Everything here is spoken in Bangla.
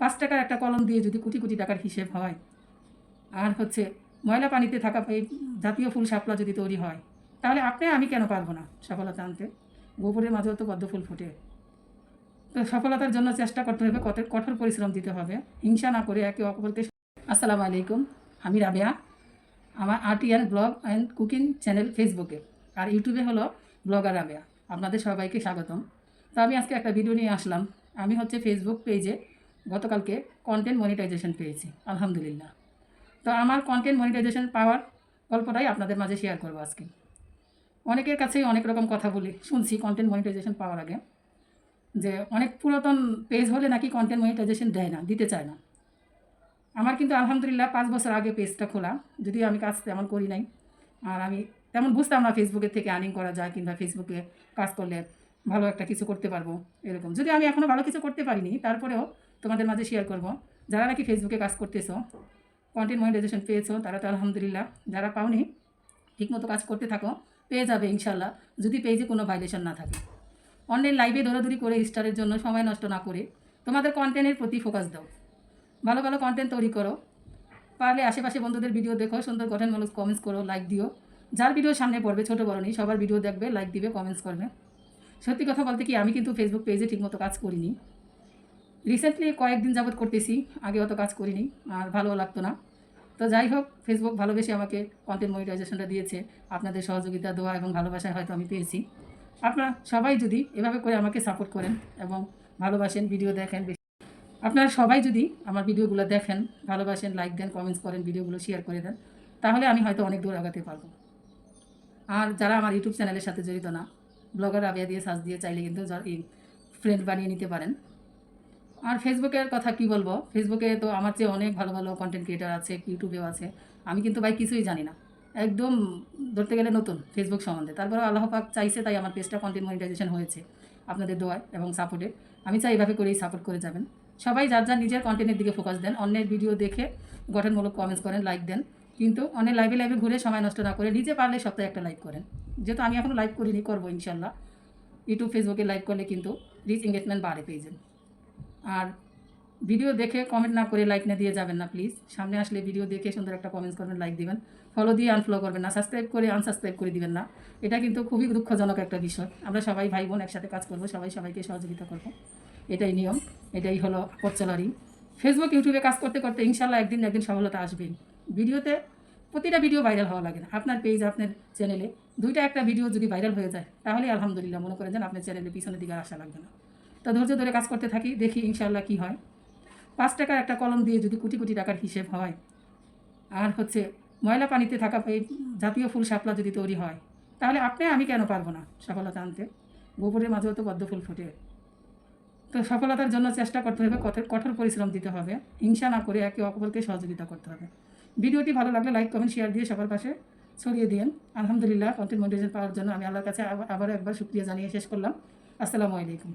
পাঁচ টাকার একটা কলম দিয়ে যদি কোটি কোটি টাকার হিসেব হয়, আর হচ্ছে ময়লা পানিতে থাকা এই জাতীয় ফুল শাপলা যদি তৈরি হয়, তাহলে আপনি আমি কেন পারব না সফলতা আনতে? গোবরের মাঝেও তো পদ্ম ফুল ফোটে। তো সফলতার জন্য চেষ্টা করতে হবে কত কঠোর পরিশ্রম দিতে হবে। হিংসা না করে একে অপরকে আসসালামু আলাইকুম, আমি রাবেয়া। আমার আর্টিয়ান ব্লগ অ্যান্ড কুকিং চ্যানেল ফেসবুকে, আর ইউটিউবে হলো ব্লগার রাবেয়া। আপনাদের সবাইকে স্বাগতম। তো আমি আজকে একটা ভিডিও নিয়ে আসলাম। আমি হচ্ছে ফেসবুক পেজে গতকালকে কন্টেন্ট মনিটাইজেশন পেয়েছি, আলহামদুলিল্লাহ। তো আমার কন্টেন্ট মনিটাইজেশন পাওয়ার গল্পটাই আপনাদের মাঝে শেয়ার করব আজকে। অনেকের কাছেই অনেক রকম কথা বলি, শুনছি কন্টেন্ট মনিটাইজেশন পাওয়ার আগে, যে অনেক পুরাতন পেজ হলে নাকি কন্টেন্ট মনিটাইজেশন দেয় না, দিতে চায় না। আমার কিন্তু আলহামদুলিল্লাহ পাঁচ বছর আগে পেজটা খোলা, যদিও আমি কাজ তেমন করি নাই। আর আমি তেমন বুঝতাম না ফেসবুকের থেকে আর্নিং করা যায় কিংবা ফেসবুকে কাজ করলে ভালো একটা কিছু করতে পারব, এরকম। যদি আমি এখনও ভালো কিছু করতে পারিনি, তারপরেও তোমাদের মাঝে শেয়ার করব। যারা নাকি ফেসবুকে কাজ করতেছো কন্টেন্ট মনিটাইজেশন পেয়েছ, তারা তো আলহামদুলিল্লাহ। যারা পাওনি, ঠিকমতো কাজ করতে থাকো, পেয়ে যাবে ইনশাল্লাহ যদি পেজে কোনো ভাইলেশন না থাকে। অনলাইন লাইভে দৌড়াদৌড়ি করে স্টারের জন্য সময় নষ্ট না করে তোমাদের কন্টেন্টের প্রতি ফোকাস দাও। ভালো ভালো কন্টেন্ট তৈরি করো। পারলে আশেপাশে বন্ধুদের ভিডিও দেখো, সুন্দর গঠনমূলক কমেন্টস করো লাইক দিও। যার ভিডিও সামনে পড়বে, ছোটো বড় নেই, সবার ভিডিও দেখবে লাইক দিবে কমেন্টস করবে। সত্যি কথা বলতে কি, আমি কিন্তু ফেসবুক পেজে ঠিকমতো কাজ করিনি। রিসেন্টলি কয়েকদিন যাবৎ করতেছি আগে অত কাজ করিনি, আর ভালো লাগতো না। তো যাই হোক ফেসবুক ভালোবেসে আমাকে কন্টেন্ট মনিটাইজেশনটা দিয়েছে। আপনাদের সহযোগিতা, দোয়া এবং ভালোবাসায় হয়তো আমি পেয়েছি। আপনারা সবাই যদি এভাবে করে আমাকে সাপোর্ট করেন এবং ভালোবাসেন ভিডিও দেখেন আপনারা সবাই যদি আমার ভিডিওগুলো দেখেন, ভালোবাসেন লাইক দেন কমেন্টস করেন ভিডিওগুলো শেয়ার করে দেন, তাহলে আমি হয়তো অনেক দূর আগাতে পারব। আর যারা আমার ইউটিউব চ্যানেলের সাথে জড়িত না ব্লগার আবিয়া দিয়ে সার্চ দিয়ে চাইলে কিন্তু ফ্রেন্ড বানিয়ে নিতে পারেন। আর ফেসবুকের কথা কি বলব? ফেসবুকে তো আমার চেয়ে অনেক ভালো ভালো কন্টেন্ট ক্রিয়েটার আছে ইউটিউবেও আছে। আমি কিন্তু ভাই কিছুই জানি না। একদম ধরতে গেলে নতুন ফেসবুক সম্বন্ধে। তারপরে আল্লাহ পাক চাইছে তাই আমার পেজটা কন্টেন্ট মনিটাইজেশন হয়েছে আপনাদের দোয়ায় এবং সাপোর্টে আমি চাই এভাবে করেই সাপোর্ট করে যাবেন। সবাই যার যার নিজের কন্টেন্টের দিকে ফোকাস দেন, অন্যের ভিডিও দেখে গঠনমূলক কমেন্টস করেন লাইক দেন। কিন্তু অনেক লাইভে লাইভে ঘুরে সময় নষ্ট না করে নিজে পারলে সপ্তাহে একটা লাইভ করেন। যেহেতু আমি এখনও লাইভ করিনি, করব ইনশাল্লাহ। ইউটিউব ফেসবুকে লাইভ করলে কিন্তু রিচ এঙ্গেজমেন্ট বাড়ে, পেয়ে পেয়েছেন আর ভিডিও দেখে কমেন্ট না করে লাইক না দিয়ে যাবেন না প্লিজ সামনে আসলে ভিডিও দেখে সুন্দর একটা কমেন্টস করবেন লাইক দিবেন। ফলো দিয়ে আনফলো করবেন না সাবস্ক্রাইব করে আনসাবস্ক্রাইব করে দিবেন না। এটা কিন্তু খুবই দুঃখজনক একটা বিষয়। আমরা সবাই ভাই বোন একসাথে কাজ করব, সবাই সবাইকে সহযোগিতা করব। এটাই নিয়ম, এটাই হলো পথচলারি ফেসবুক ইউটিউবে কাজ করতে করতে ইনশাল্লাহ একদিন একদিন সফলতা আসবেই। ভিডিওতে প্রতিটা ভিডিও ভাইরাল হওয়া লাগে না। আপনার পেজ আপনার চ্যানেলে দুইটা একটা ভিডিও যদি ভাইরাল হয়ে যায় তাহলে আলহামদুলিল্লাহ, মনে করেন যেন আপনার চ্যানেলে পিছনের দিকে আসা লাগবে না। তো ধৈর্য ধরে কাজ করতে থাকি, দেখি ইনশাল্লাহ কী হয়। পাঁচ টাকার একটা কলম দিয়ে যদি কোটি কোটি টাকার হিসেব হয়, আর হচ্ছে ময়লা পানিতে থাকা এই জাতীয় ফুল শাপলা যদি তৈরি হয়, তাহলে আপনি আমি কেন পারব না সফলতা আনতে? গোবরের মাঝেও তো পদ্ম ফুল ফোটে। তো সফলতার জন্য চেষ্টা করতে হবে, কঠোর কঠোর পরিশ্রম দিতে হবে, হিংসা না করে একে অপরকে সহযোগিতা করতে হবে। ভিডিওটি ভালো লাগলে লাইক, কমেন্ট শেয়ার দিয়ে সবার পাশে ছড়িয়ে দিন। আলহামদুলিল্লাহ কন্টেন্ট মনিটাইজেশন পাওয়ার জন্য আমি আল্লাহর কাছে আবার একবার শুক্রিয়া জানিয়ে শেষ করলাম। আসসালামু আলাইকুম।